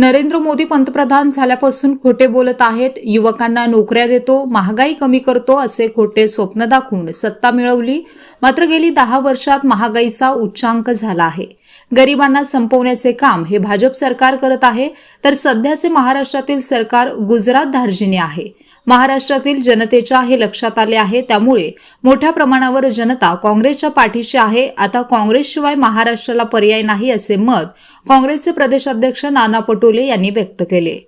नरेंद्र मोदी पंतप्रधान झाल्यापासून खोटे बोलत आहेत युवकांना नोकऱ्या देतो महागाई कमी करतो असे खोटे स्वप्न दाखवून सत्ता मिळवली. मात्र गेली दहा वर्षात महागाईचा उच्चांक झाला आहे. गरिबांना संपवण्याचे काम हे भाजप सरकार करत आहे तर सध्याचे महाराष्ट्रातील सरकार गुजरात धार्जिने आहे. महाराष्ट्रातील जनतेच्या हे लक्षात आले आहे. त्यामुळे मोठ्या प्रमाणावर जनता काँग्रेसच्या पाठीशी आहे. आता काँग्रेसशिवाय महाराष्ट्राला पर्याय नाही असे मत काँग्रेसचे प्रदेशाध्यक्ष नाना पटोले यांनी व्यक्त केले.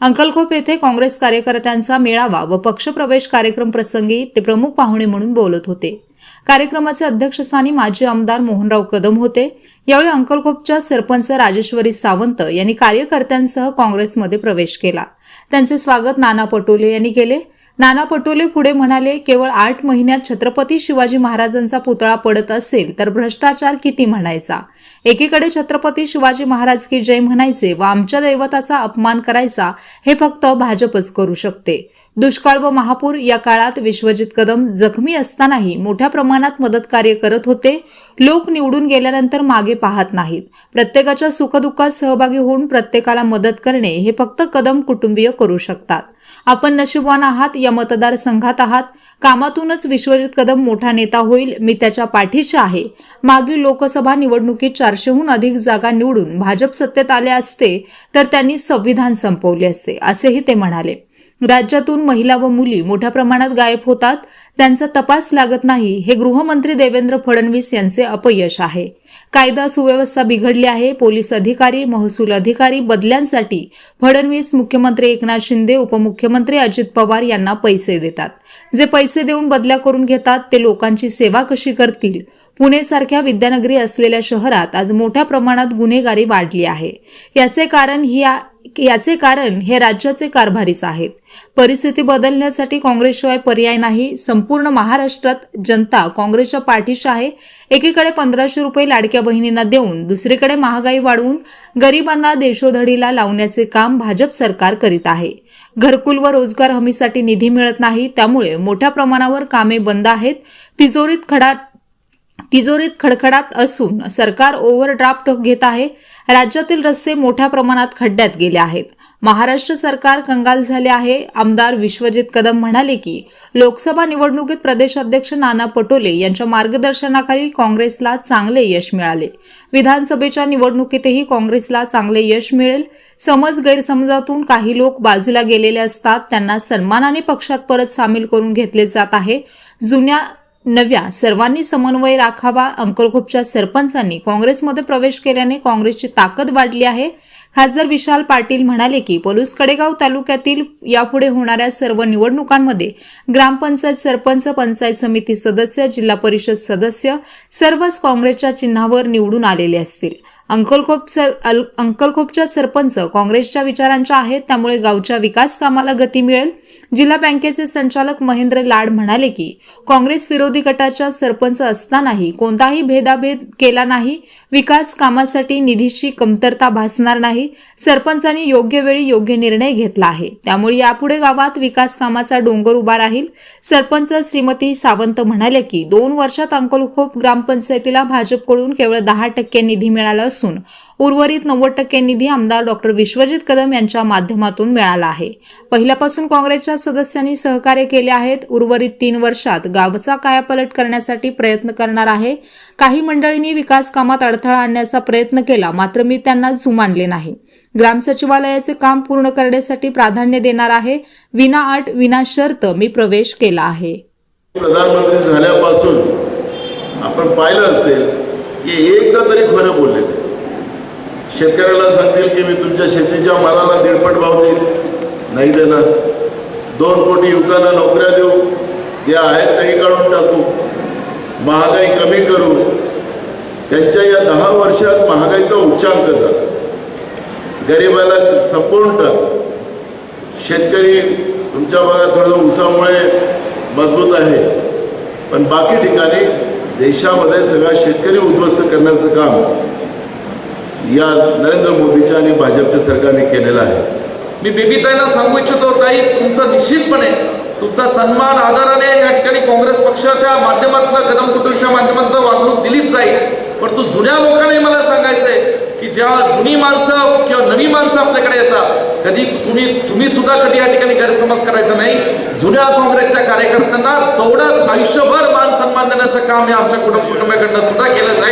अंकलखोप येथे काँग्रेस कार्यकर्त्यांचा मेळावा व पक्षप्रवेश कार्यक्रम प्रसंगी ते प्रमुख पाहुणे म्हणून बोलत होते. कार्यक्रमाचे अध्यक्षस्थानी माजी आमदार मोहनराव कदम होते. यावेळी अंकलकोपच्या सरपंच राजेश्वरी सावंत यांनी कार्यकर्त्यांसह काँग्रेसमध्ये प्रवेश केला. त्यांचे स्वागत नाना पटोले यांनी केले. नाना पटोले पुढे म्हणाले केवळ आठ महिन्यात छत्रपती शिवाजी महाराजांचा पुतळा पडत असेल तर भ्रष्टाचार किती म्हणायचा? एकीकडे छत्रपती शिवाजी महाराज की जय म्हणायचे व आमच्या दैवताचा अपमान करायचा हे फक्त भाजपच करू शकते. दुष्काळ व महापूर या काळात विश्वजित कदम जखमी असतानाही मोठ्या प्रमाणात मदत कार्य करत होते. लोक निवडून गेल्यानंतर मागे पाहत नाहीत. प्रत्येकाच्या सुखदुःखात सहभागी होऊन प्रत्येकाला मदत करणे हे फक्त कदम कुटुंबीय करू शकतात. आपण नशिबवान आहात या मतदारसंघात आहात. कामातूनच विश्वजित कदम मोठा नेता होईल मी त्याच्या पाठीशी आहे. मागील लोकसभा निवडणुकीत चारशेहून अधिक जागा निवडून भाजप सत्तेत आले असते तर त्यांनी संविधान संपवले असते असेही ते म्हणाले. राज्यातून महिला व मुली मोठ्या प्रमाणात गायब होतात त्यांचा तपास लागत नाही हे गृहमंत्री देवेंद्र फडणवीस यांचे अपयश आहे. कायदा सुव्यवस्था बिघडली आहे पोलीस अधिकारी महसूल अधिकारी बदल्यांसाठी फडणवीस मुख्यमंत्री एकनाथ शिंदे उपमुख्यमंत्री अजित पवार यांना पैसे देतात. जे पैसे देऊन बदल्या करून घेतात ते लोकांची सेवा कशी करतील? पुणे सारख्या विद्यानगरी असलेल्या शहरात आज मोठ्या प्रमाणात गुन्हेगारी वाढली आहे. याचे कारण ही याचे कारण हे राज्याचे कारभारीच आहेत. परिस्थिती बदलण्यासाठी काँग्रेसशिवाय पर्याय नाही. संपूर्ण महाराष्ट्रात जनता काँग्रेसच्या पाठीशी आहे. एकीकडे पंधराशे रुपये लाडक्या बहिणींना देऊन दुसरीकडे महागाई वाढवून गरिबांना देशोधडीला लावण्याचे काम भाजप सरकार करीत आहे. घरकुल व रोजगार हमीसाठी निधी मिळत नाही. त्यामुळे मोठ्या प्रमाणावर कामे बंद आहेत. तिजोरीत खडा तिजोरीत खडखडात असून सरकार ओव्हरड्राफ्ट घेत आहे. राज्यातील रस्ते मोठ्या प्रमाणात खड्ड्यात गेले आहेत. महाराष्ट्र सरकार कंगाल झाले आहे. आमदार विश्वजित कदम म्हणाले की लोकसभा निवडणुकीत प्रदेशाध्यक्ष नाना पटोले यांच्या मार्गदर्शनाखाली काँग्रेसला चांगले यश मिळाले. विधानसभेच्या निवडणुकीतही काँग्रेसला चांगले यश मिळेल. समज गैरसमजातून काही लोक बाजूला गेलेले असतात. त्यांना सन्मानाने पक्षात परत सामील करून घेतले जात आहे. जुन्या नव्या सर्वांनी समन्वय राखावा अंकलखोपच्या सरपंचांनी काँग्रेसमध्ये प्रवेश केल्याने काँग्रेसची ताकद वाढली आहे. खासदार विशाल पाटील म्हणाले की पलूस कडेगाव तालुक्यातील यापुढे होणाऱ्या सर्व निवडणुकांमध्ये ग्रामपंचायत सरपंच पंचायत समिती सदस्य जिल्हा परिषद सदस्य सर्वच काँग्रेसच्या चिन्हावर निवडून आलेले असतील. अंकलखोप सर अल- अंकलखोपच्या सरपंच काँग्रेसच्या विचारांच्या आहेत त्यामुळे गावच्या विकास कामाला गती मिळेल. जिल्हा बँकेचे संचालक महेंद्र लाड म्हणाले की काँग्रेस विरोधी गटाच्या सरपंच असतानाही कोणताही भेदाभेद केला नाही. विकास कामासाठी निधीची कमतरता भासणार नाही. सरपंचांनी योग्य वेळी योग्य निर्णय घेतला आहे. त्यामुळे यापुढे गावात विकास कामाचा डोंगर उभा राहील. सरपंच श्रीमती सावंत म्हणाले की दोन वर्षात अंकलखोप ग्रामपंचायतीला भाजपकडून केवळ दहा टक्के निधी मिळाला असून उर्वरित नव्वद टक्के निधी आमदार डॉक्टर विश्वजित कदम यांच्या माध्यमातून मिळाला आहे. पहिल्यापासून काँग्रेसच्या सदस्यांनी सहकार्य केले आहेत. उर्वरित तीन वर्षात गावचा कायापलट करण्यासाठी प्रयत्न करणार आहे. काही मंडळींनी विकास कामात अडथळा आणण्याचा प्रयत्न केला मात्र मी त्यांना जुमानले नाही. ग्राम सचिवालयाचे काम पूर्ण करण्यासाठी प्राधान्य देणार आहे. विना अट विना शर्त मी प्रवेश केला आहे. प्रधानमंत्री झाल्यापासून आपण पाहिलं असेल की एकदा तरी खरं बोललेलं शेतकऱ्याला सांगतील की मी तुमच्या शेतीच्या मालाला दीडपट भाव देईल नाही देणार. दोन कोटी युवकांना नोकऱ्या देऊ. जे आहेत त्याही काढून टाकू. महागाई कमी करू. त्यांच्या या दहा वर्षात महागाईचा उच्चांक झाला. गरिबाला संपूर्ण टाक. शेतकरी तुमच्या भागात थोडं उसामुळे मजबूत आहे. पण बाकी ठिकाणी देशामध्ये सगळा शेतकरी उद्ध्वस्त करण्याचं काम या नरेंद्र मोदीच्या आणि भाजपच्या सरकारने केलेला आहे. मी बेबीताईला सांगू इच्छितो ताई तुमचा निश्चितपणे तुमचा सन्मान आदराने या ठिकाणी काँग्रेस पक्षाच्या माध्यमातून कदम कुटुंबच्या माध्यमातून वागणूक दिलीच जाईल. पण तू जुन्या लोकांनाही मला सांगायचंय की ज्या जुनी माणसं किंवा नवी माणसं आपल्याकडे येतात कधी तुम्ही तुम्ही सुद्धा कधी या ठिकाणी गैरसमज करायचा नाही. जुन्या काँग्रेसच्या कार्यकर्त्यांना तेवढंच आयुष्यभर मान सन्मान देण्याचं काम हे आमच्या कुटुंब कुटुंबाकडनं सुद्धा केलं जाईल.